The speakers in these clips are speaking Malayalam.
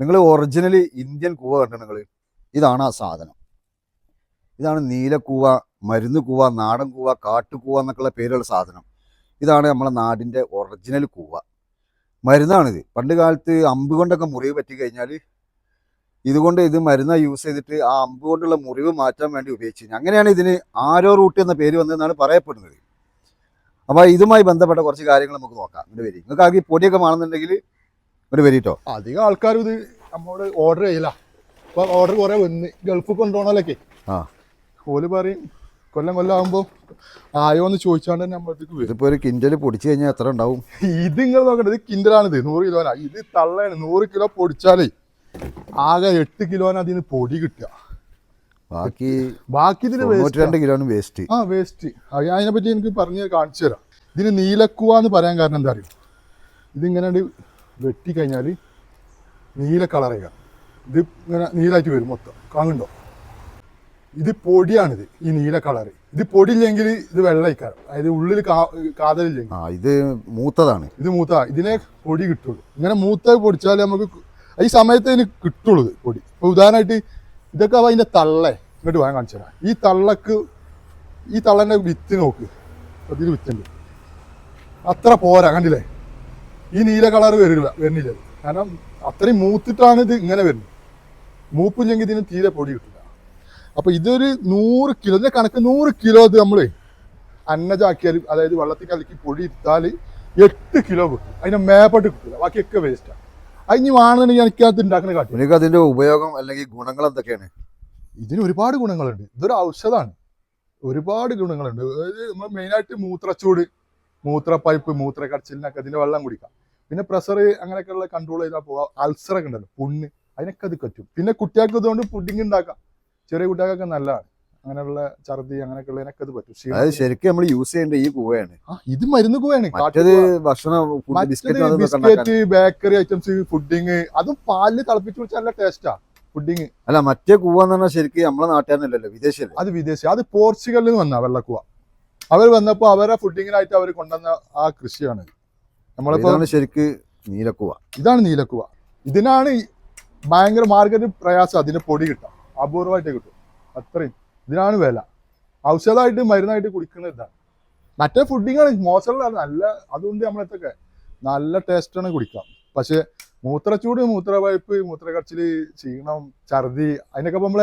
നിങ്ങൾ ഒറിജിനലി ഇന്ത്യൻ കൂവ കണ്ടു നിങ്ങൾ. ഇതാണ് ആ സാധനം. ഇതാണ് നീലക്കൂവ മരുന്ന് കൂവ നാടൻ കൂവ കാട്ടുകൂവ എന്നൊക്കെയുള്ള പേരുള്ള സാധനം. ഇതാണ് നമ്മളെ നാടിന്റെ ഒറിജിനൽ കൂവ. മരുന്നാണിത്. പണ്ട് കാലത്ത് അമ്പ് കൊണ്ടൊക്കെ മുറിവ് പറ്റി കഴിഞ്ഞാൽ ഇതുകൊണ്ട് ഇത് മരുന്ന യൂസ് ചെയ്തിട്ട് ആ അമ്പ് കൊണ്ടുള്ള മുറിവ് മാറ്റാൻ വേണ്ടി ഉപയോഗിച്ചത് അങ്ങനെയാണ് ഇതിന് ആരോ റൂട്ട് എന്ന പേര് വന്നതെന്നാണ് പറയപ്പെടുന്നത്. അപ്പോൾ ഇതുമായി ബന്ധപ്പെട്ട കുറച്ച് കാര്യങ്ങൾ നമുക്ക് നോക്കാം. ഇങ്ങോട്ട് പേര് നിങ്ങൾക്ക് ആകെ പൊടിയൊക്കെ വേണമെന്നുണ്ടെങ്കിൽ ഇങ്ങോട്ട് വരിട്ടോ അധികം ആൾക്കാരും ഇത് നമ്മോട് ഓർഡർ ചെയ്യില്ല അപ്പൊ ഓർഡർ കുറെ വന്ന്. ഗൾഫ് കൊണ്ടുപോകണമല്ലൊക്കെ ആ. ഓൽ പറയും കൊല്ലം കൊല്ലം ആകുമ്പോ ആയോ എന്ന് ചോദിച്ചാണ്ട് ഇതിപ്പോ നമ്മളടുത്തേക്ക് വരും. ഇതിപ്പോൾ ഒരു കിൻഡൽ പൊടിച്ചു കഴിഞ്ഞാൽ എത്ര ഉണ്ടാവും? ഇത് നിങ്ങൾ നോക്കണ്ട ഇത് കിൻഡലാണിത്. നൂറ് കിലോനാ. ഇത് തള്ളയാണ്. നൂറ് കിലോ പൊടിച്ചാലേ ആകെ എട്ട് കിലോനാ അതിന് പൊടി കിട്ടുക ബാക്കി ബാക്കി ഇതിന് രണ്ട് കിലോന് വേസ്റ്റ് ആ വേസ്റ്റ് അതിനെ പറ്റി എനിക്ക് പറഞ്ഞ് കാണിച്ചു തരാം. ഇതിന് നീലക്കുവ എന്ന് പറയാൻ കാരണം എന്താ അറിയോ? ഇതിങ്ങനെ വെട്ടി കഴിഞ്ഞാൽ നീല കളറിയ ഇത് ഇങ്ങനെ നീലായിട്ട് വരും മൊത്തം. കാണുന്നുണ്ടോ? ഇത് പൊടിയാണിത് ഈ നീല കളറ് ഇത് പൊടിയില്ലെങ്കിൽ ഇത് വെള്ളയിക്കാരം. അതായത് ഉള്ളിൽ കാതലില്ലെങ്കിൽ. ആ ഇത് മൂത്തതാണ്. ഇത് മൂത്ത ഇതിനെ പൊടി കിട്ടുള്ളൂ. ഇങ്ങനെ മൂത്ത പൊടിച്ചാൽ നമുക്ക് ഈ സമയത്ത് ഇതിന് കിട്ടുള്ളൂ പൊടി. ഇപ്പോൾ ഉദാഹരണമായിട്ട് ഇതൊക്കെ അവ അതിന്റെ തള്ളേ. ഇങ്ങോട്ട് വാങ്ങാൻ കാണിച്ചു തരാം. ഈ തള്ളക്ക് ഈ തള്ളന്റെ വിത്ത് നോക്ക്. അതിൽ വിത്തുണ്ട്. അത്ര പോരാ കണ്ടില്ലേ? ഈ നീല കളർ വരില്ല വരുന്നില്ല. കാരണം അത്രയും മൂത്തിട്ടാണ് ഇത് ഇങ്ങനെ വരുന്നത്. മൂപ്പില്ലെങ്കിൽ ഇതിന് തീരെ പൊടി കിട്ടില്ല അപ്പൊ ഇതൊരു നൂറ് കിലോ ഇതിന്റെ കണക്ക് നൂറ് കിലോ ഇത് നമ്മൾ അന്നജാക്കിയാൽ അതായത് വെള്ളത്തിൽ കലക്കി പൊടി ഇട്ടാൽ എട്ട് കിലോ കിട്ടും. അതിന്റെ മേപ്പോട്ട് കിട്ടില്ല ബാക്കിയൊക്കെ വേസ്റ്റാണ് അതിന് വേണമെന്നുണ്ടെങ്കിൽ എനിക്കകത്ത് ഉണ്ടാക്കുന്ന കാട്ടി നിങ്ങൾക്ക് അതിന്റെ ഉപയോഗം അല്ലെങ്കിൽ ഗുണങ്ങൾ എന്തൊക്കെയാണ്? ഇതിന് ഒരുപാട് ഗുണങ്ങളുണ്ട്. ഇതൊരു ഔഷധമാണ്. ഒരുപാട് ഗുണങ്ങളുണ്ട്. അതായത് നമ്മൾ മെയിനായിട്ട് മൂത്രച്ചൂട് മൂത്ര പൈപ്പ് മൂത്ര കടച്ചിലിനൊക്കെ അതിന്റെ വെള്ളം കുടിക്കാം. പിന്നെ പ്രഷർ അങ്ങനെയൊക്കെയുള്ള കൺട്രോൾ ചെയ്താൽ പോകാം അൾസറൊക്കെ ഉണ്ടല്ലോ പുണ്ണ്. അതിനൊക്കെ അത് പറ്റും. പിന്നെ കുട്ടികൾക്ക് ഇതുകൊണ്ട് പുഡിങ് ഉണ്ടാക്കാം. ചെറിയ കുട്ടികൾക്കൊക്കെ നല്ലതാണ്. അങ്ങനെയുള്ള ഛർദി അങ്ങനെയൊക്കെയുള്ളതിനൊക്കെ അത് പറ്റും. ശരിക്കും നമ്മൾ യൂസ് ചെയ്യേണ്ട ഈ കൂവയാണ് ഇത് മരുന്ന് കൂവയാണ് ബിസ്ക്കറ്റ് ബേക്കറി ഐറ്റംസ് പുഡിങ് അതും പാലിൽ തിളപ്പിച്ച് കുടിച്ചാൽ നല്ല ടേസ്റ്റാ പുഡിങ് അല്ല മറ്റേ കൂവ എന്ന് പറഞ്ഞാൽ ശരിക്കും നമ്മളെ നാട്ടുകാരനല്ലല്ലോ വിദേശല്ലേ അത് വിദേശി അത് പോർച്ചുഗലിൽ നിന്ന് വന്ന വെള്ളക്കുവ. അവർ വന്നപ്പോ അവരെ ഫുഡിങ്ങിനായിട്ട് അവർ കൊണ്ടുവന്ന ആ കൃഷിയാണ്. നമ്മളിപ്പോ ശരിക്ക് നീലക്കുവ. ഇതാണ് നീലക്കുവ. ഇതിനാണ് ഭയങ്കര മാർക്കറ്റ് പ്രയാസം. അതിന്റെ പൊടി കിട്ടാം. അപൂർവമായിട്ട് കിട്ടും. അത്രയും. ഇതിനാണ് വില. ഔഷധമായിട്ട് മരുന്നായിട്ട് കുടിക്കുന്നത് ഇതാണ്. മറ്റേ ഫുഡിങ്ങാണ് മോശമുള്ള നല്ല അതുകൊണ്ട് നമ്മളെത്തൊക്കെ നല്ല ടേസ്റ്റാണ് കുടിക്കാം പക്ഷെ മൂത്രച്ചൂട് മൂത്രവായ്പ് മൂത്രകച്ചിൽ ക്ഷീണം ഛർദി അതിനൊക്കെ നമ്മൾ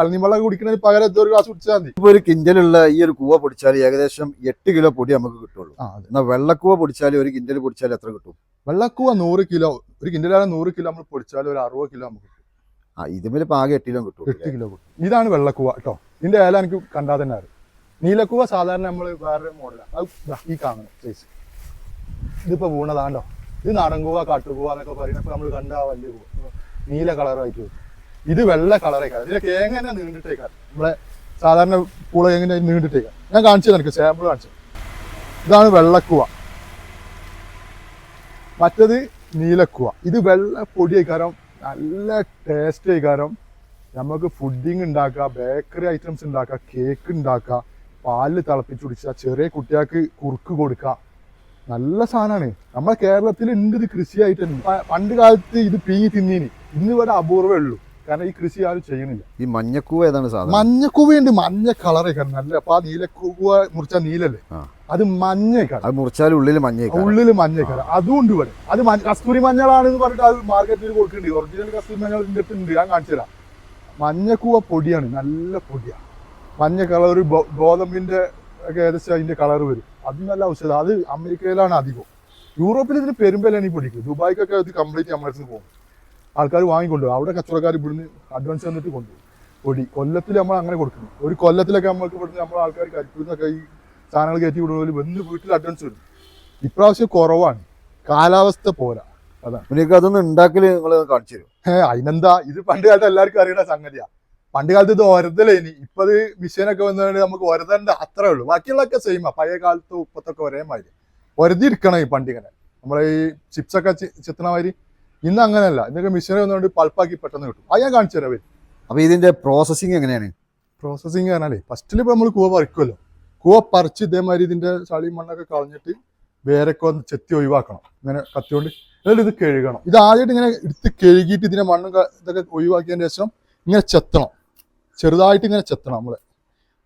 ഇളനീ വെള്ളം കുടിക്കുന്നതിന് പകരം എന്തോ ഒരു ഗ്ലാസ് കുടിച്ചാൽ മതി. ഇപ്പൊ ഒരു കിഞ്ചലുള്ള ഈ ഒരു കൂവ പൊടിച്ചാൽ ഏകദേശം എട്ട് കിലോ പൊടി നമുക്ക് കിട്ടുള്ളൂ. എന്നാ വെള്ളക്കൂവ പൊടിച്ചാൽ ഒരു കിഞ്ചൽ പൊടിച്ചാൽ എത്ര കിട്ടും? വെള്ളക്കൂവ നൂറ് കിലോ ഒരു കിഞ്ചലാണ് നൂറ് കിലോ നമ്മൾ പൊടിച്ചാൽ ഒരു അറുപത് കിലോ നമുക്ക് കിട്ടും. ആ ഇതിൽ ഇപ്പൊ ആകെ എട്ട് കിലോ കിട്ടും എട്ട് കിലോ കിട്ടും. ഇതാണ് വെള്ളക്കൂവ കേട്ടോ. ഇതിന്റെ ഏല എനിക്ക് കണ്ടാൽ തന്നെ അറിയാം. നീലക്കുവ സാധാരണ നമ്മൾ വേറെ മോഡലാണ് അത് ഈ കാണുന്നത് ഇതിപ്പോ വീണതാണ്ടോ ഇത് നാടൻ കൂവ കാട്ടുകൂവ എന്നൊക്കെ പറയുന്നപ്പോ നമ്മൾ കണ്ട വലിയ കൂവ നീല കളറായിട്ട് വരും. ഇത് വെള്ള കളറേക്കാൾ ഇതിന്റെ കേങ്ങ തന്നെ നീണ്ടിട്ടേക്കാൾ നമ്മളെ സാധാരണ പൂള എങ്ങനെ നീണ്ടിട്ടേക്കാം ഞാൻ കാണിച്ചു നിനക്ക് സാമ്പിൾ കാണിച്ചു ഇതാണ് വെള്ളക്കുവ. മറ്റത് നീലക്കുവ. ഇത് വെള്ള പൊടിയേക്കാരം നല്ല ടേസ്റ്റ് ആയിക്കാരം നമുക്ക് ഫുഡിങ് ഉണ്ടാക്കുക ബേക്കറി ഐറ്റംസ് ഉണ്ടാക്കുക കേക്ക് ഉണ്ടാക്കുക പാലിൽ തിളപ്പിച്ചു കുടിക്കുക ചെറിയ കുട്ടികൾക്ക് കുറുക്ക് കൊടുക്കുക. നല്ല സാധനമാണ് നമ്മളെ കേരളത്തിൽ ഉണ്ട് ഇത് കൃഷിയായിട്ട് പണ്ട് കാലത്ത് ഇത് പീങ്ങി തിന്നീനി. ഇന്ന് ഇവിടെ അപൂർവേ ഉള്ളൂ കാരണം ഈ കൃഷി ആരും ചെയ്യണില്ല ഈ മഞ്ഞക്കൂവ ഏതാണ് സാധനം? മഞ്ഞക്കൂവയുണ്ട് മഞ്ഞ കളറേക്കാരം നല്ല അപ്പൊ ആ നീലക്കൂവ മുറിച്ച നീലല്ലേ. അത് മഞ്ഞേക്കാരം അത് മുറിച്ചാൽ ഉള്ളിൽ മഞ്ഞ ഉള്ളിൽ മഞ്ഞേക്കാരം അതുകൊണ്ട് ഇവിടെ. അത് കസ്തൂരി മഞ്ഞളാണെന്ന് പറഞ്ഞിട്ട് അത് മാർക്കറ്റിൽ കൊടുക്കുന്നുണ്ട്. ഒറിജിനൽ കസ്തൂരി മഞ്ഞൾ ഇതിന്റെ അടുത്തുണ്ട് ഞാൻ കാണിച്ചു തരാം. മഞ്ഞക്കൂവ പൊടിയാണ്. നല്ല പൊടിയാണ് മഞ്ഞ കളർ ഗോതമ്പിന്റെ ഒക്കെ ഏകദേശം അതിന്റെ കളർ വരും. അത് നല്ല ഔഷധം അത് അമേരിക്കയിലാണ് അധികം. യൂറോപ്പിൽ ഇതിന് പെരുമ്പലാണ് ഈ പൊടിക്ക്. ദുബായിക്കൊക്കെ അത് കംപ്ലീറ്റ് നമ്മുടെ അടുത്ത് പോകും. ആൾക്കാർ വാങ്ങിക്കൊണ്ടുപോകും അവിടെ കച്ചവടക്കാർ ഇവിടുന്ന് അഡ്വാൻസ് തന്നിട്ട് കൊണ്ടുപോകും പൊടി. കൊല്ലത്തിൽ നമ്മൾ അങ്ങനെ കൊടുക്കുന്നു. ഒരു കൊല്ലത്തിലൊക്കെ നമ്മൾക്ക് ഇവിടുന്ന് നമ്മൾ ആൾക്കാർ കരിപ്പൂരിന്നൊക്കെ ഈ സാധനങ്ങൾ കയറ്റി വിടുന്നതിൽ വന്ന് വീട്ടിൽ അഡ്വാൻസ് വരും. ഇപ്രാവശ്യം കുറവാണ്. കാലാവസ്ഥ പോരാ. അതാണ്. അതൊന്നും ഉണ്ടാക്കൽ നിങ്ങൾ കാണിച്ചു തരും അതിനെന്താ? ഇത് പണ്ട് കാലത്ത് എല്ലാവർക്കും അറിയുന്ന സംഗതിയാ. പണ്ട് കാലത്ത് ഇത് ഒരതലേനി ഇപ്പൊ അത് മിഷീനൊക്കെ വന്നതുകൊണ്ട് നമുക്ക് ഒരതണ്ട അത്രേ ഉള്ളൂ. ബാക്കിയുള്ളതൊക്കെ സെയിമാ പഴയ കാലത്ത് ഉപ്പത്തൊക്കെ ഒരേ മാതിരി ഒരതിരിക്കണം ഈ ഈ പണ്ടിങ്ങനെ നമ്മളെ ഈ ചിപ്സൊക്കെ ചെത്തണ മാതിരി. ഇന്ന് അങ്ങനെയല്ല. ഇന്നൊക്കെ മിഷീനൊക്കെ വന്നുകൊണ്ട് പൾപ്പാക്കി പെട്ടെന്ന് കിട്ടും. അത് ഞാൻ കാണിച്ചു തരാം. അപ്പൊ ഇതിന്റെ പ്രോസസ്സിങ് എങ്ങനെയാണ്? പ്രോസസ്സിങ് പറഞ്ഞാലേ ഫസ്റ്റിൽ ഇപ്പൊ നമ്മൾ കൂവ പറിക്കുമല്ലോ കൂവ പറിച്ച് ഇതേമാതിരി ഇതിന്റെ ചളിയും മണ്ണൊക്കെ കളഞ്ഞിട്ട് വേരൊക്കെ ഒന്ന് ചെത്തി ഒഴിവാക്കണം. ഇങ്ങനെ കത്തിയോണ്ട് എന്നിട്ട് ഇത് കഴുകണം. ഇത് ആദ്യമായിട്ട് ഇങ്ങനെ എടുത്ത് കഴുകിയിട്ട് ഇതിന്റെ മണ്ണും ഇതൊക്കെ ഒഴിവാക്കിയതിന് ശേഷം ഇങ്ങനെ ചെത്തണം. ചെറുതായിട്ട് ഇങ്ങനെ ചെത്തണം നമ്മളെ.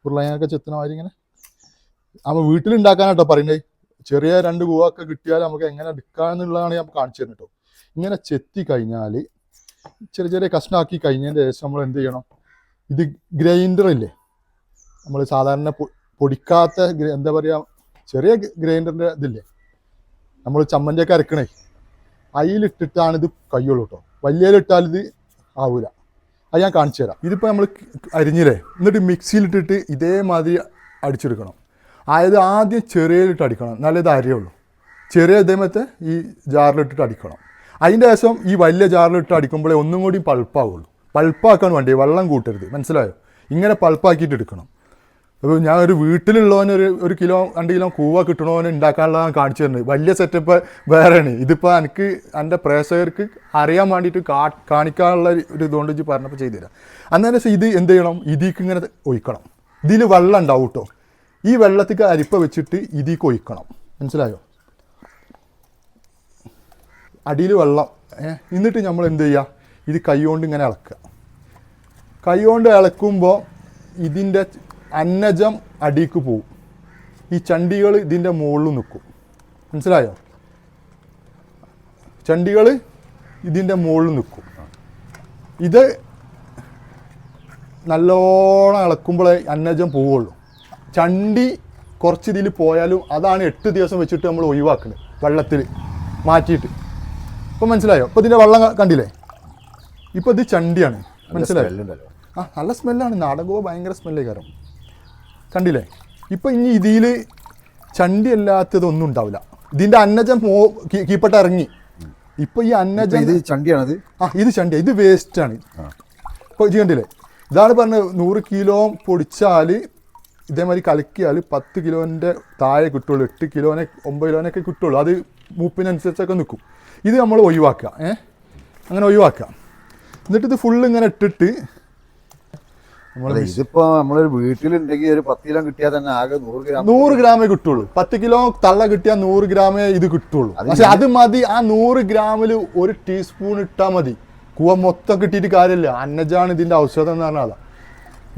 ഉരുളങ്ങനൊക്കെ ചെത്തണ മാതിരി ഇങ്ങനെ. നമ്മൾ വീട്ടിലുണ്ടാക്കാനാട്ടോ പറയുന്നത് ചെറിയ രണ്ട് പൂവൊക്കെ കിട്ടിയാൽ നമുക്ക് എങ്ങനെ എടുക്കാന്നുള്ളതാണ് ഞാൻ കാണിച്ചു തരുന്നത് കേട്ടോ. ഇങ്ങനെ ചെത്തി കഴിഞ്ഞാൽ ചെറിയ ചെറിയ കഷ്ണമാക്കി കഴിഞ്ഞതിന് ശേഷം നമ്മൾ എന്ത് ചെയ്യണം? ഇത് ഗ്രൈൻഡർ ഇല്ലേ? നമ്മൾ സാധാരണ പൊടിക്കാത്ത എന്താ പറയുക ചെറിയ ഗ്രൈൻഡറിന്റെ ഇതില്ലേ? നമ്മൾ ചമ്മന്തിയൊക്കെ അരക്കണേ. അതിലിട്ടിട്ടാണ് ഇത് കയ്യുള്ളൂ കേട്ടോ. വലിയതിലിട്ടാൽ ഇത് ആവൂല. അത് ഞാൻ കാണിച്ചു തരാം. ഇതിപ്പോൾ നമ്മൾ അരിഞ്ഞില്ലേ? എന്നിട്ട് മിക്സിയിലിട്ടിട്ട് ഇതേമാതിരി അടിച്ചെടുക്കണം. അതായത് ആദ്യം ചെറിയയിലിട്ട് അടിക്കണം. എന്നാലേ ഇത് അരിയുള്ളൂ. ചെറിയ ഇതേമത്തെ ഈ ജാറിലിട്ടിട്ട് അടിക്കണം. അതിന്റെ ശേഷം ഈ വലിയ ജാറിലിട്ട് അടിക്കുമ്പോഴേ ഒന്നും കൂടി പൾപ്പാവുള്ളൂ. പൾപ്പാക്കാൻ വേണ്ടി വെള്ളം കൂട്ടരുത്. മനസ്സിലായോ? ഇങ്ങനെ പൾപ്പാക്കിയിട്ട് എടുക്കണം. അപ്പോൾ ഞാൻ ഒരു വീട്ടിലുള്ളവന് ഒരു ഒരു കിലോ രണ്ട് കിലോ കൂവ കിട്ടണവന് ഉണ്ടാക്കാനുള്ളതാണ് കാണിച്ചു തരുന്നത്. വലിയ സെറ്റപ്പ് വേറെയാണ്. ഇതിപ്പോൾ എനിക്ക് എന്റെ പ്രേക്ഷകർക്ക് അറിയാൻ വേണ്ടിയിട്ട് കാ കാണിക്കാനുള്ള ഒരു ഇതുകൊണ്ട് വെച്ച് പറഞ്ഞപ്പോൾ ചെയ്തു തരാം. അന്നേരം ശേഷം ഇത് എന്ത് ചെയ്യണം? ഇതിക്ക് ഇങ്ങനെ ഒഴിക്കണം. ഇതിൽ വെള്ളം ഉണ്ടാവും കേട്ടോ ഈ വെള്ളത്തിക്ക് അരിപ്പ വെച്ചിട്ട് ഇതിക്ക് ഒഴിക്കണം. മനസ്സിലായോ? അടിയിൽ വെള്ളം. എന്നിട്ട് നമ്മൾ എന്ത് ചെയ്യുക ഇത് കൈകൊണ്ട് ഇങ്ങനെ ഇളക്കുക കൈകൊണ്ട് ഇളക്കുമ്പോൾ ഇതിന്റെ അന്നജം അടിക്ക് പോവും. ഈ ചണ്ടികൾ ഇതിന്റെ മുകളിൽ നിൽക്കും. മനസ്സിലായോ? ചണ്ടികൾ ഇതിന്റെ മുകളിൽ നിൽക്കും. ഇത് നല്ലോണം ഇളക്കുമ്പോഴേ അന്നജം പോവുള്ളൂ. ചണ്ടി കുറച്ച് ഇതിൽ പോയാലും അതാണ് എട്ട് ദിവസം വെച്ചിട്ട് നമ്മൾ ഒഴിവാക്കുന്നത് വെള്ളത്തിൽ മാറ്റിയിട്ട്. ഇപ്പം മനസ്സിലായോ? ഇപ്പം ഇതിന്റെ വെള്ളം കണ്ടില്ലേ? ഇപ്പം ഇത് ചണ്ടിയാണ്. മനസ്സിലായോ? ആ നല്ല സ്മെല്ലാണ് നാടകവും ഗോവ ഭയങ്കര സ്മെല്ലേ കാരണം കണ്ടില്ലേ? ഇപ്പൊ ഇനി ഇതിൽ ചണ്ടി അല്ലാത്തതൊന്നും ഉണ്ടാവില്ല ഇതിന്റെ അന്നജം മോ കീപ്പട്ട് ഇറങ്ങി. ഇപ്പൊ ഈ അന്നജം ഇത് ചണ്ടിയാണത്? ആ ഇത് ചണ്ടി ഇത് വേസ്റ്റ് ആണ് ഇപ്പൊ ഇത് കണ്ടില്ലേ? ഇതാണ് പറഞ്ഞത് നൂറ് കിലോ പൊടിച്ചാൽ ഇതേമാതിരി കലക്കിയാൽ പത്ത് കിലോന്റെ താഴെ കിട്ടുള്ളൂ. എട്ട് കിലോനെ ഒമ്പത് കിലോനൊക്കെ കിട്ടുള്ളൂ. അത് മൂപ്പിനനുസരിച്ചൊക്കെ നിൽക്കും ഇത് നമ്മൾ ഒഴിവാക്കുക ഏ? അങ്ങനെ ഒഴിവാക്കുക. എന്നിട്ട് ഇത് ഫുള്ള് ഇങ്ങനെ ഇട്ടിട്ട് ഇതിപ്പോ നമ്മളൊരു വീട്ടിലുണ്ടെങ്കിൽ ഒരു പത്ത് കിലോ കിട്ടിയാൽ തന്നെ ആകെ നൂറ് ഗ്രാം നൂറ് ഗ്രാമേ കിട്ടുള്ളൂ. പത്ത് കിലോ തള്ള കിട്ടിയാൽ നൂറ് ഗ്രാമേ ഇത് കിട്ടുള്ളൂ. അത് പക്ഷെ അത് മതി. ആ നൂറ് ഗ്രാമിൽ ഒരു ടീസ്പൂൺ ഇട്ടാൽ മതി. കൂവ മൊത്തം കിട്ടിയിട്ട് കാര്യമില്ല. അന്നജാണ് ഇതിന്റെ ഔഷധം എന്ന് പറഞ്ഞാൽ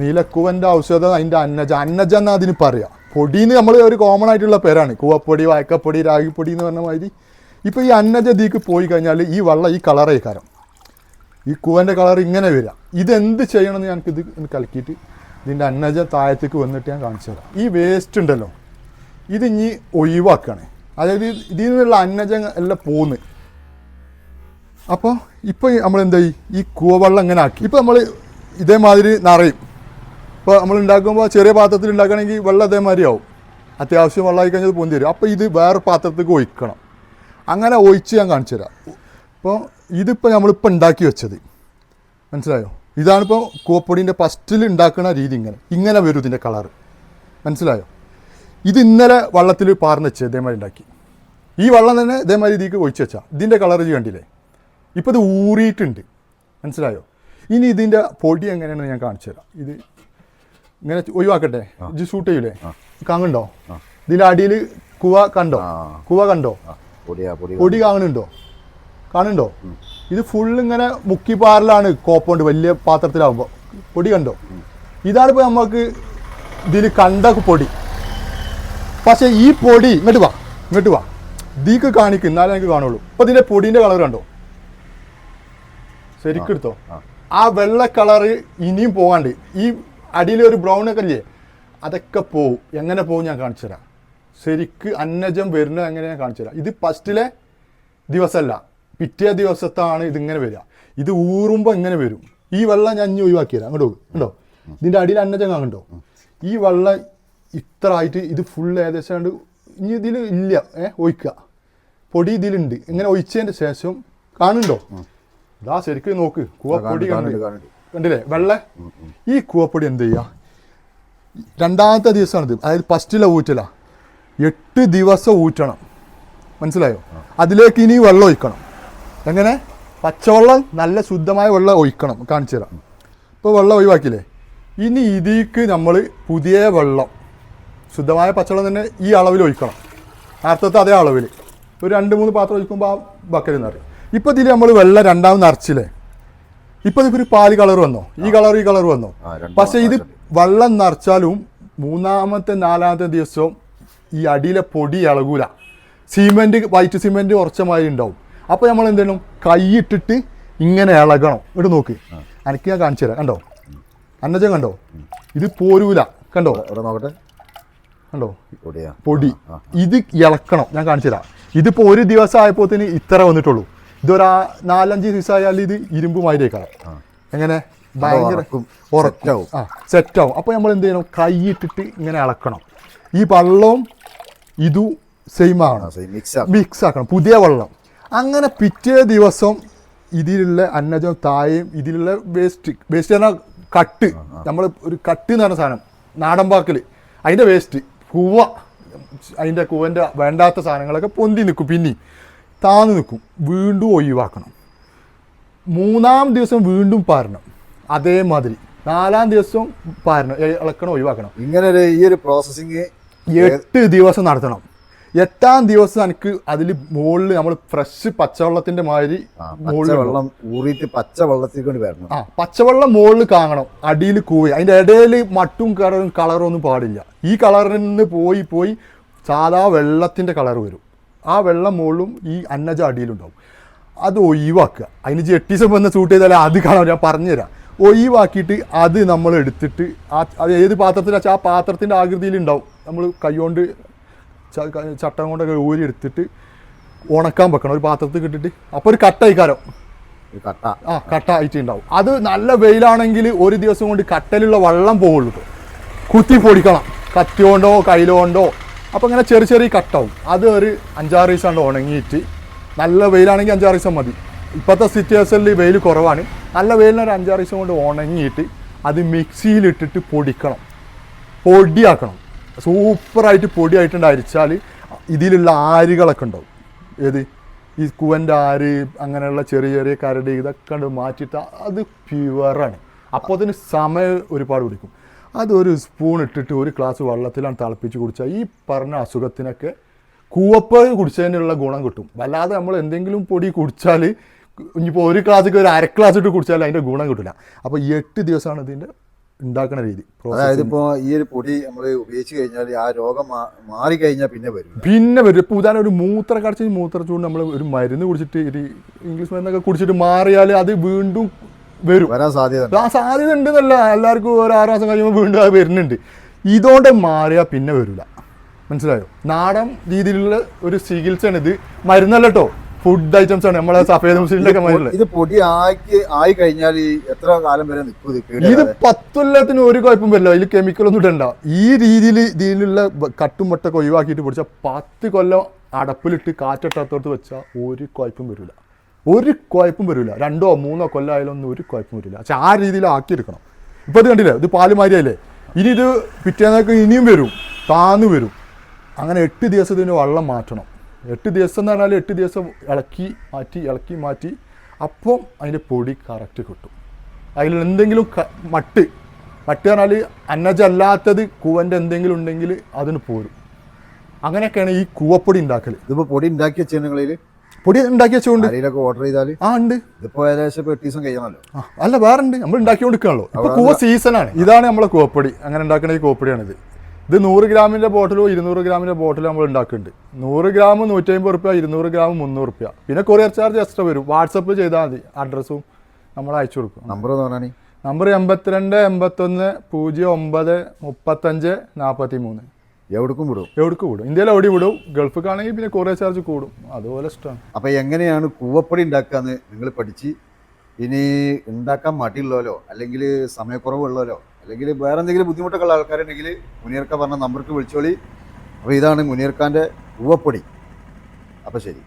നീലക്കൂവന്റെ ഔഷധം അതിന്റെ അന്നജ. അന്നജ എന്നാ അതിന് പറയാ. പൊടിന്ന് നമ്മൾ ഒരു കോമൺ ആയിട്ടുള്ള പേരാണ്. കൂവപ്പൊടി വായക്കപ്പൊടി രാഗിപ്പൊടി എന്ന് പറഞ്ഞ മാതിരി. ഇപ്പൊ ഈ അന്നജ ഇതിക്ക് പോയി കഴിഞ്ഞാൽ ഈ വെള്ളം ഈ കളറേ കാരം ഈ കൂവന്റെ കളർ ഇങ്ങനെ വരിക. ഇതെന്ത് ചെയ്യണമെന്ന് ഇത് കലക്കിയിട്ട് ഇതിന്റെ അന്നജ താഴത്തേക്ക് വന്നിട്ട് ഞാൻ കാണിച്ചു തരാം. ഈ വേസ്റ്റ് ഉണ്ടല്ലോ ഇത് ഇനി ഒഴിവാക്കുകയാണ് അതായത് ഇതിൽ നിന്നുള്ള അന്നജം എല്ലാം പോന്ന്. അപ്പോൾ ഇപ്പോൾ നമ്മൾ എന്തായി ഈ കൂവവെള്ളം ഇങ്ങനെ ആക്കി. ഇപ്പോൾ നമ്മൾ ഇതേമാതിരി നിറയും. ഇപ്പോൾ നമ്മൾ ഉണ്ടാക്കുമ്പോൾ ചെറിയ പാത്രത്തിൽ ഉണ്ടാക്കുകയാണെങ്കിൽ വെള്ളം അതേമാതിരി ആവും. അത്യാവശ്യം വെള്ളമായി കഴിഞ്ഞാൽ പൊന്തി വരും. അപ്പോൾ ഇത് വേറെ പാത്രത്തേക്ക് ഒഴിക്കണം. അങ്ങനെ ഒഴിച്ച് ഞാൻ കാണിച്ചു തരാം. അപ്പോൾ ഇതിപ്പോൾ നമ്മളിപ്പോൾ ഉണ്ടാക്കി വെച്ചത്. മനസ്സിലായോ? ഇതാണിപ്പോൾ കൂവപ്പൊടിന്റെ ഫസ്റ്റിൽ ഉണ്ടാക്കുന്ന രീതി ഇങ്ങനെ. ഇങ്ങനെ വരും ഇതിന്റെ കളറ് മനസ്സിലായോ? ഇത് ഇന്നലെ വള്ളത്തിൽ പാർന്ന് വെച്ച് ഇതേമാതിരി ഉണ്ടാക്കി. ഈ വള്ളം തന്നെ ഇതേമാതിരി രീതിക്ക് ഒഴിച്ച് വെച്ചാൽ ഇതിന്റെ കളർ ഇത് കണ്ടില്ലേ? ഇപ്പോൾ ഇത് ഊറിയിട്ടുണ്ട്. മനസ്സിലായോ? ഇനി ഇതിന്റെ പൊടി എങ്ങനെയാണെന്ന് ഞാൻ കാണിച്ചു തരാം. ഇത് ഇങ്ങനെ ഒഴിവാക്കട്ടെ? ഇത് ഷൂട്ട് ചെയ്യൂലേ? കാണുന്നുണ്ടോ? ഇതിന്റെ അടിയിൽ കുവ കണ്ടോ? കുവ കണ്ടോ? പൊടി കാണുന്നുണ്ടോ? കാണുന്നുണ്ടോ? ഇത് ഫുൾ ഇങ്ങനെ മുക്കിപ്പാറിലാണ് കോപ്പുണ്ട് വലിയ പാത്രത്തിലാവുമ്പോൾ പൊടി കണ്ടോ? ഇതാണ് ഇപ്പോൾ നമുക്ക് ഇതിൽ കണ്ട പൊടി. പക്ഷേ ഈ പൊടി ഇങ്ങോട്ട് വാ ഇങ്ങോട്ട് വാ. ഇതിക്ക് കാണിക്കും എന്നാലേ എനിക്ക് കാണുള്ളൂ. അപ്പോൾ ഇതിന്റെ പൊടീന്റെ കളർ കണ്ടോ? ശരിക്കും എടുത്തോ? ആ. വെള്ള കളറ് ഇനിയും പോകാണ്ട്. ഈ അടിയിൽ ഒരു ബ്രൗൺ ഒക്കെ ഇല്ലേ? അതൊക്കെ പോവും. എങ്ങനെ പോകും ഞാൻ കാണിച്ചു തരാം ശരിക്ക് അന്നജം വരുന്നത് എങ്ങനെ ഞാൻ കാണിച്ചു തരാം ഇത് ഫസ്റ്റിലെ ദിവസമല്ല പിറ്റേ ദിവസത്താണ് ഇതിങ്ങനെ വരിക. ഇത് ഊറുമ്പോൾ ഇങ്ങനെ വരും. ഈ വെള്ളം ഞാൻ ഒഴിവാക്കി തരാം അങ്ങോട്ട് ഉണ്ടോ ഇതിന്റെ അടിയിൽ അന്നജം ഉണ്ടോ ഈ വെള്ളം ഇത്ര ആയിട്ട് ഇത് ഫുൾ ഏകദേശം ഇനി ഇതിൽ ഇല്ല. ഏ ഒഴിക്കുക. പൊടി ഇതിലുണ്ട്. ഇങ്ങനെ ഒഴിച്ചതിന്റെ ശേഷം കാണുന്നുണ്ടോ? ഇതാ ശരിക്കും നോക്ക്. കൂവപ്പൊടി കണ്ടില്ലേ? വെള്ള ഈ കൂവപ്പൊടി എന്ത് ചെയ്യുക രണ്ടാമത്തെ ദിവസമാണിത്. അതായത് ഫസ്റ്റിലെ ഊറ്റല. എട്ട് ദിവസം ഊറ്റണം. മനസ്സിലായോ? അതിലേക്ക് ഇനി വെള്ളം ഒഴിക്കണം. എങ്ങനെ പച്ചവെള്ളം നല്ല ശുദ്ധമായ വെള്ളം ഒഴിക്കണം. കാണിച്ചു തരാം. ഇപ്പോൾ വെള്ളം ഒഴിവാക്കിയില്ലേ? ഇനി ഇതിക്ക് നമ്മൾ പുതിയ വെള്ളം ശുദ്ധമായ പച്ചവെള്ളം തന്നെ ഈ അളവിൽ ഒഴിക്കണം. നേരത്തെ അതേ അളവിൽ ഒരു രണ്ട് മൂന്ന് പാത്രം ഒഴിക്കുമ്പോൾ ആ ബക്കറ്റ് നിറയും ഇപ്പോൾ ഇതിൽ നമ്മൾ വെള്ളം രണ്ടാമത് നിറച്ചില്ലേ? ഇപ്പോൾ ഇതൊരു ഒരു പാൽ കളർ വന്നോ? ഈ കളർ ഈ കളർ വന്നോ? പക്ഷേ ഇത് വെള്ളം നിറച്ചാലും മൂന്നാമത്തെ നാലാമത്തെ ദിവസവും ഈ അടിയിലെ പൊടി ഇളകൂല. സിമെന്റ് വൈറ്റ് സിമെന്റ് ഉറച്ച മാതിരി ഉണ്ടാവും. അപ്പൊ നമ്മൾ എന്തെങ്കിലും കൈയിട്ടിട്ട് ഇങ്ങനെ ഇളകണം. ഇവിടെ നോക്ക്. എനിക്ക് ഞാൻ കാണിച്ചു തരാം. കണ്ടോ? അന്നജം കണ്ടോ? ഇത് പോരൂല. കണ്ടോ? ഇവിടെ നോക്കട്ടെ? കണ്ടോ? പൊടി. ഇത് ഇളക്കണം. ഞാൻ കാണിച്ചു തരാം. ഇതിപ്പോ ഒരു ദിവസം ആയപ്പോത്തിന് ഇത്ര വന്നിട്ടുള്ളൂ. ഇതൊരാ നാലഞ്ച് ദിവസം ആയാൽ ഇത് ഇരുമ്പ് മാതിരിയേക്കാം എങ്ങനെ? ഭയങ്കര ഉറക്കും, ഉറക്കും. set ആവും. ആ സെറ്റാവും. അപ്പോൾ നമ്മൾ എന്ത് ചെയ്യണം? കൈ ഇട്ടിട്ട് ഇങ്ങനെ ഇളക്കണം. ഈ വെള്ളവും ഇതും സെയിം ആവണം മിക്സ് ആക്കണം. പുതിയ വെള്ളം. അങ്ങനെ പിറ്റേ ദിവസം ഇതിലുള്ള അന്നജം തായയും ഇതിലുള്ള വേസ്റ്റ് വേസ്റ്റ് പറഞ്ഞാൽ കട്ട്. നമ്മൾ ഒരു കട്ട് എന്ന് പറഞ്ഞ സാധനം നാടൻ പാക്കിൽ അതിന്റെ വേസ്റ്റ് കൂവ അതിന്റെ കൂവന്റെ വേണ്ടാത്ത സാധനങ്ങളൊക്കെ പൊന്തി നിൽക്കും പിന്നെ താന്ന് നിൽക്കും. വീണ്ടും ഒഴിവാക്കണം. മൂന്നാം ദിവസം വീണ്ടും പാരണം. അതേമാതിരി. നാലാം ദിവസം പാരണം ഇളക്കണം ഒഴിവാക്കണം. ഇങ്ങനെ ഒരു ഈ ഒരു പ്രോസസ്സിങ് എട്ട് ദിവസം നടത്തണം. എട്ടാം ദിവസം എനിക്ക് അതിൽ മുകളിൽ നമ്മൾ ഫ്രഷ് പച്ചവെള്ളത്തിന്റെ മാതിരി വെള്ളം ഊറിയിട്ട് കൊണ്ട് വരണം. ആ പച്ചവെള്ളം മുകളിൽ കാണണം. അടിയിൽ കൂവി. അതിന്റെ ഇടയിൽ മട്ടും കളറും കളറും ഒന്നും പാടില്ല. ഈ കളറിൽ നിന്ന് പോയി പോയി സാധാ വെള്ളത്തിന്റെ കളർ വരും. ആ വെള്ളം മുകളിലും ഈ അന്നജ അടിയിലുണ്ടാവും. അത് ഒഴിവാക്കുക. അതിന് ജെട്ടിസം വന്ന് സൂട്ട് ചെയ്താലേ അത് കാണാം. ഞാൻ പറഞ്ഞുതരാം. ഒഴിവാക്കിയിട്ട് അത് നമ്മൾ എടുത്തിട്ട് ആ അത് ഏത് പാത്രത്തിലാച്ചാൽ ആ പാത്രത്തിന്റെ ആകൃതിയിൽ ഉണ്ടാവും നമ്മൾ കൈകൊണ്ട് ചട്ടം കൊണ്ടൊക്കെ ഊരി എടുത്തിട്ട് ഉണക്കാൻ വെക്കണം. ഒരു പാത്രത്തിൽ കിട്ടിട്ട് അപ്പോൾ ഒരു കട്ടയിക്കാരം. കട്ട. ആ കട്ട ആയിട്ട് ഉണ്ടാവും അത് നല്ല വെയിലാണെങ്കിൽ ഒരു ദിവസം കൊണ്ട് കട്ടലുള്ള വെള്ളം പോകുള്ളൂ കുത്തി പൊടിക്കണം. കത്തി കൊണ്ടോ കയ്യിലോ കൊണ്ടോ. അപ്പോൾ ഇങ്ങനെ ചെറിയ ചെറിയ കട്ടാവും. അത് ഒരു അഞ്ചാറ് ദിവസം കൊണ്ട് ഉണങ്ങിയിട്ട് നല്ല വെയിലാണെങ്കിൽ അഞ്ചാറ് ദിവസം മതി. ഇപ്പോഴത്തെ സിറ്റുവേഷനിൽ വെയിൽ കുറവാണ്. നല്ല വെയിലിന് ഒരു അഞ്ചാറ് ദിവസം കൊണ്ട് ഉണങ്ങിയിട്ട് അത് മിക്സിയിലിട്ടിട്ട് പൊടിക്കണം. പൊടിയാക്കണം. സൂപ്പറായിട്ട് പൊടിയായിട്ടുണ്ട് അരിച്ചാൽ ഇതിലുള്ള ആരുകളൊക്കെ ഉണ്ടാവും. ഏത്? ഈ കുവന്റെ ആര് അങ്ങനെയുള്ള ചെറിയ ചെറിയ കരട് ഇതൊക്കെ മാറ്റിയിട്ട് അത് പ്യുവറാണ് അപ്പോൾ അതിന് സമയം ഒരുപാട് പിടിക്കും. അതൊരു സ്പൂൺ ഇട്ടിട്ട് ഒരു ഗ്ലാസ് വെള്ളത്തിലാണ് തിളപ്പിച്ച് കുടിച്ചാൽ ഈ പറഞ്ഞ അസുഖത്തിനൊക്കെ കൂവപ്പ് കുടിച്ചതിനുള്ള ഗുണം കിട്ടും. വല്ലാതെ നമ്മൾ എന്തെങ്കിലും പൊടി കുടിച്ചാൽ ഇനിയിപ്പോൾ ഒരു ഗ്ലാസ്സിക്ക് ഒരു അര ഗ്ലാസ് ഇട്ട് കുടിച്ചാൽ അതിന്റെ ഗുണം കിട്ടില്ല. അപ്പോൾ എട്ട് ദിവസമാണ് ഇതിന്റെ ഉണ്ടാക്കുന്ന രീതി. അതായത് ഇപ്പോ ഈ ഒരു പൊടി നമ്മൾ ഉപയോഗിച്ച് കഴിഞ്ഞാൽ ആ രോഗം മാറി മാറിക്കഴിഞ്ഞാൽ പിന്നെ വരും. പിന്നെ വരും. ഇപ്പോൾ ഉദാഹരണം ഒരു മൂത്ര കടച്ച് മൂത്ര ചൂട് നമ്മൾ ഒരു മരുന്ന് കുടിച്ചിട്ട് ഇത് ഇംഗ്ലീഷ് മരുന്നൊക്കെ കുടിച്ചിട്ട് മാറിയാൽ അത് വീണ്ടും വരും. വരാൻ സാധ്യത ആ സാധ്യത ഉണ്ടെന്നല്ല. എല്ലാവർക്കും ഒരു ആറ് മാസം കഴിയുമ്പോൾ വീണ്ടും അത് വരുന്നുണ്ട്. ഇതോടെ മാറിയാൽ പിന്നെ വരില്ല മനസ്സിലായോ? നാടൻ രീതിയിലുള്ള ഒരു ചികിത്സയാണ് ഇത് മരുന്നല്ല കേട്ടോ ഫുഡ് ഐറ്റംസ് ആണ്. നമ്മളെ സഫേദ് മുസ്ലിമിലൊക്കെ ഇത് പൊടി ആക്കി ആയി കഴിഞ്ഞാൽ എത്ര കാലം വരെ നിൽക്കും ഇത്? പത്തൊല്ലത്തിന് ഒരു കുഴപ്പം വരില്ല. അതിൽ കെമിക്കലൊന്നും ഇടണ്ട. ഈ രീതിയിൽ ഇതിലുള്ള കട്ടും മുട്ടൊക്കെ ഒഴിവാക്കിയിട്ട് പൊടിച്ചാൽ പത്ത് കൊല്ലം അടപ്പിലിട്ട് കാറ്റിട്ടാത്തോട്ട് വെച്ചാൽ ഒരു കുഴപ്പം വരില്ല. ഒരു കുഴപ്പം വരില്ല. രണ്ടോ മൂന്നോ കൊല്ലം ആയാലൊന്നും ഒരു കുഴപ്പം വരില്ല. പക്ഷെ ആ രീതിയിൽ ആക്കിയെടുക്കണം. ഇപ്പൊ ഇത് കണ്ടില്ലേ? ഇത് പാൽ മാരിയല്ലേ ഇനി ഇത് പിറ്റേന്നൊക്കെ ഇനിയും വരും. താന്നു വരും. അങ്ങനെ എട്ട് ദിവസത്തിന് വെള്ളം മാറ്റണം. എട്ട് ദിവസം എന്ന് പറഞ്ഞാൽ എട്ട് ദിവസം ഇളക്കി മാറ്റി ഇളക്കി മാറ്റി. അപ്പം അതിന്റെ പൊടി കറക്റ്റ് കിട്ടും. അതിൽ എന്തെങ്കിലും മട്ട്. മട്ട് പറഞ്ഞാൽ അന്നജല്ലാത്തത് കൂവന്റെ എന്തെങ്കിലും ഉണ്ടെങ്കിൽ അതിന് പോരും. അങ്ങനെയൊക്കെയാണ് ഈ കൂവപ്പൊടി ഉണ്ടാക്കൽ ഇതിപ്പോൾ പൊടി ഉണ്ടാക്കി വെച്ചിട്ടുണ്ടെങ്കിൽ പൊടി ഉണ്ടാക്കി വെച്ചുകൊണ്ട് ആരെയിലൊക്കെ ഓർഡർ ചെയ്താൽ ആ ഉണ്ട്. ഇപ്പോൾ ഏകദേശം എട്ട് ദിവസം കഴിയണമല്ലോ അല്ല വേറെ ഉണ്ട്. നമ്മൾ ഉണ്ടാക്കി കൊടുക്കുകയാണല്ലോ ഇപ്പോൾ കൂവ സീസണാണ് ഇതാണ് നമ്മളെ കൂവപ്പൊടി. അങ്ങനെ ഉണ്ടാക്കുന്ന ഈ കൂവപ്പൊടിയാണിത്. ഇത് നൂറ് ഗ്രാമിന്റെ ബോട്ടിലോ ഇരുന്നൂറ് ഗ്രാമിന്റെ ബോട്ടിലോ നമ്മൾ ഉണ്ടാക്കുന്നുണ്ട്. നൂറ് ഗ്രാം നൂറ്റമ്പത് റുപ്യ ഇരുന്നൂറ് ഗ്രാം മുന്നൂറ് റുപ്യ. പിന്നെ കൊറിയർ ചാർജ് എക്സ്ട്രാ വരും. വാട്സപ്പ് ചെയ്താൽ മതി. അഡ്രസ്സും നമ്മൾ അയച്ചു കൊടുക്കും. നമ്പർ പറഞ്ഞാൽ നമ്പർ എൺപത്തിരണ്ട് എൺപത്തൊന്ന് പൂജ്യം ഒമ്പത് മുപ്പത്തഞ്ച് നാൽപ്പത്തി മൂന്ന് എവിടേക്കും വിടും? എവിടേക്കും വിടും. ഇന്ത്യയിൽ എവിടെ വിടും. ഗൾഫിക്കാണെങ്കിൽ പിന്നെ കൊറിയർ ചാർജ് കൂടും. അതുപോലെ ഇഷ്ടമാണ്. അപ്പോൾ എങ്ങനെയാണ് കൂവപ്പടി ഉണ്ടാക്കാന്ന് നിങ്ങൾ പഠിച്ച് ഇനി ഉണ്ടാക്കാൻ മടിയുള്ളവരോ അല്ലെങ്കിൽ സമയക്കുറവുള്ളവരോ അല്ലെങ്കിൽ വേറെ എന്തെങ്കിലും ബുദ്ധിമുട്ടൊക്കെ ഉള്ള ആൾക്കാരുണ്ടെങ്കിൽ മുനിയർക്ക പറഞ്ഞ നമ്പർക്ക് വിളിച്ചോളി. അപ്പോൾ ഇതാണ് മുനിയർക്കാന്റെ ഉവപ്പൊടി. അപ്പോൾ ശരി.